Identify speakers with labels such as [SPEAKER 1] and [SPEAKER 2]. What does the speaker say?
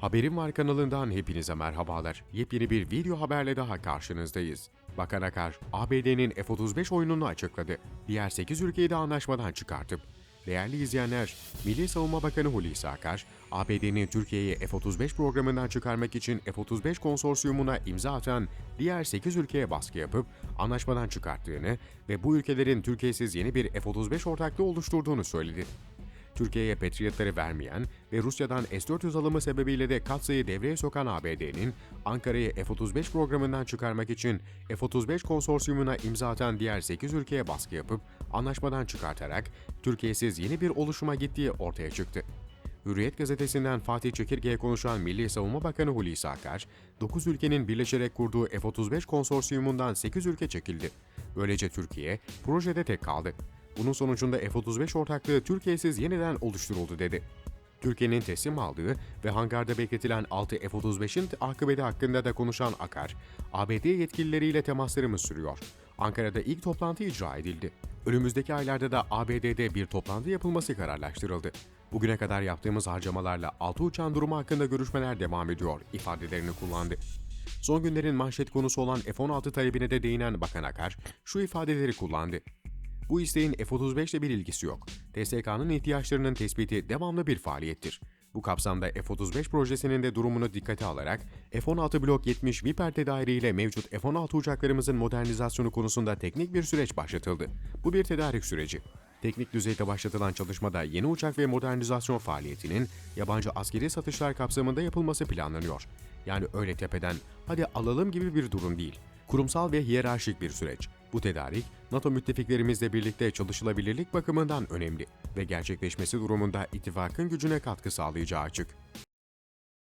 [SPEAKER 1] Haberim Var kanalından hepinize merhabalar. Yepyeni bir video haberle daha karşınızdayız. Bakan Akar, ABD'nin F-35 oyununu açıkladı. Diğer 8 ülkeyi de anlaşmadan çıkartıp. Değerli izleyenler, Milli Savunma Bakanı Hulusi Akar, ABD'nin Türkiye'yi F-35 programından çıkarmak için F-35 konsorsiyumuna imza atan diğer 8 ülkeye baskı yapıp anlaşmadan çıkarttığını ve bu ülkelerin Türkiye'siz yeni bir F-35 ortaklığı oluşturduğunu söyledi. Türkiye'ye Patriotları vermeyen ve Rusya'dan S-400 alımı sebebiyle de katsayı devreye sokan ABD'nin Ankara'yı F-35 programından çıkarmak için F-35 konsorsiyumuna imza atan diğer 8 ülkeye baskı yapıp anlaşmadan çıkartarak Türkiye'siz yeni bir oluşuma gittiği ortaya çıktı. Hürriyet gazetesinden Fatih Çekirge'ye konuşan Milli Savunma Bakanı Hulusi Akar, 9 ülkenin birleşerek kurduğu F-35 konsorsiyumundan 8 ülke çekildi. Böylece Türkiye projede tek kaldı. Bunun sonucunda F-35 ortaklığı Türkiye'siz yeniden oluşturuldu dedi. Türkiye'nin teslim aldığı ve hangarda bekletilen 6 F-35'in akıbeti hakkında da konuşan Akar, ABD yetkilileriyle temaslarımız sürüyor. Ankara'da ilk toplantı icra edildi. Önümüzdeki aylarda da ABD'de bir toplantı yapılması kararlaştırıldı. Bugüne kadar yaptığımız harcamalarla 6 uçağın durumu hakkında görüşmeler devam ediyor ifadelerini kullandı. Son günlerin manşet konusu olan F-16 talebine de değinen Bakan Akar şu ifadeleri kullandı. Bu isteğin F-35 ile bir ilgisi yok. TSK'nın ihtiyaçlarının tespiti devamlı bir faaliyettir. Bu kapsamda F-35 projesinin de durumunu dikkate alarak F-16 Blok 70 Viper tedariğiyle mevcut F-16 uçaklarımızın modernizasyonu konusunda teknik bir süreç başlatıldı. Bu bir tedarik süreci. Teknik düzeyde başlatılan çalışmada yeni uçak ve modernizasyon faaliyetinin yabancı askeri satışlar kapsamında yapılması planlanıyor. Yani öyle tepeden hadi alalım gibi bir durum değil. Kurumsal ve hiyerarşik bir süreç. Bu tedarik, NATO müttefiklerimizle birlikte çalışılabilirlik bakımından önemli ve gerçekleşmesi durumunda ittifakın gücüne katkı sağlayacağı açık.